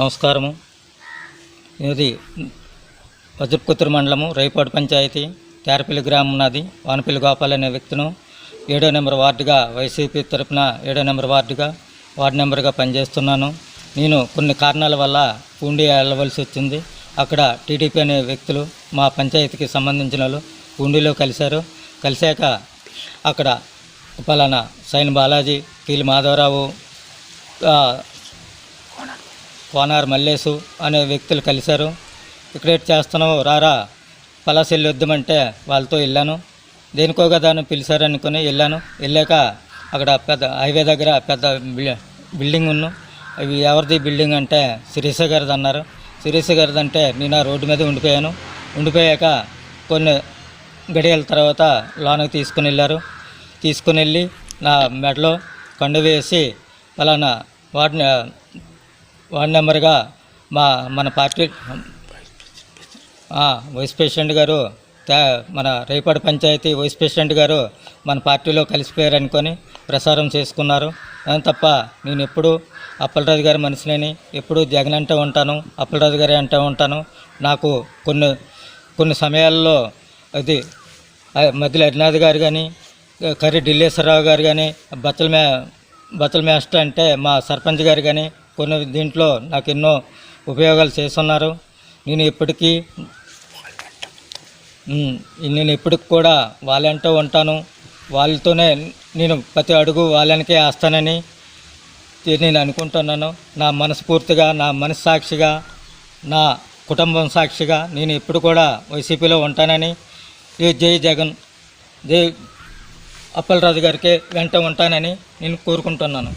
నమస్కారము. ఇది వజ్రపుత్ర మండలము రైపాడు పంచాయతీ తేరపల్లి గ్రామం ఉన్నది వానపల్లి గోపాల్ అనే వ్యక్తిను ఏడో నెంబర్ వార్డుగా వైసీపీ తరపున ఏడో నెంబర్ వార్డుగా వార్డు నెంబర్గా పనిచేస్తున్నాను. నేను కొన్ని కారణాల వల్ల పూండి వెళ్ళవలసి వచ్చింది. అక్కడ టీడీపీ అనే వ్యక్తులు మా పంచాయతీకి సంబంధించిన వాళ్ళు పూండిలో కలిశారు. కలిశాక అక్కడ పలానా సైన్ బాలాజీ కీలి మాధవరావు కోనార్ మల్లేసు అనే వ్యక్తులు కలిశారు. ఇక్కడేట్ చేస్తున్నావు రారా. పలాస్ వెళ్ళొద్దామంటే వాళ్ళతో వెళ్ళాను. దేనికో కదా పిలిచారు అనుకుని వెళ్ళాను. వెళ్ళాక అక్కడ పెద్ద హైవే దగ్గర పెద్ద బిల్- బిల్డింగ్ ఉన్ను. అవి ఎవరిది బిల్డింగ్ అంటే శిరీష గారిది అన్నారు. శిరీష గారిది అంటే నేను ఆ రోడ్డు మీద ఉండిపోయాను. ఉండిపోయాక కొన్ని గడియల తర్వాత లోనకి తీసుకుని వెళ్ళారు. తీసుకుని వెళ్ళి నా మెడలో కండు వేసి పలానా వాటిని వార్డ్ నెంబర్గా మా మన పార్టీ వైస్ ప్రెసిడెంట్ గారు మన రేపాడు పంచాయతీ వైస్ ప్రెసిడెంట్ గారు మన పార్టీలో కలిసిపోయారు అనుకొని ప్రసారం చేసుకున్నారు. అంతే తప్ప నేను ఎప్పుడు అప్పలరాజు గారి మనిషిని ఎప్పుడు జగన్ అంటే ఉంటాను అప్పలరాజు గారి అంటే ఉంటాను. నాకు కొన్ని కొన్ని సమయాల్లో అది మధ్యలో అరినాథ్ గారు కానీ కర్రీ ఢిల్లేశ్వరరావు గారు కానీ బచ్చల మే బచ్చల మేస్టర్ అంటే మా సర్పంచ్ గారు కానీ కొన్ని దీంట్లో నాకు ఎన్నో ఉపయోగాలు చేస్తున్నారు. నేను ఇప్పటికీ నేను ఇప్పటికి కూడా వాళ్ళంటూ ఉంటాను. వాళ్ళతోనే నేను ప్రతి అడుగు వాళ్ళనికే వేస్తానని నేను అనుకుంటున్నాను. నా మనస్ఫూర్తిగా నా మనస్సాక్షిగా నా కుటుంబం సాక్షిగా నేను ఎప్పుడు కూడా వైసీపీలో ఉంటానని ఈ జై జగన్ జై అప్పలరాజు గారికి వెంట ఉంటానని నేను కోరుకుంటున్నాను.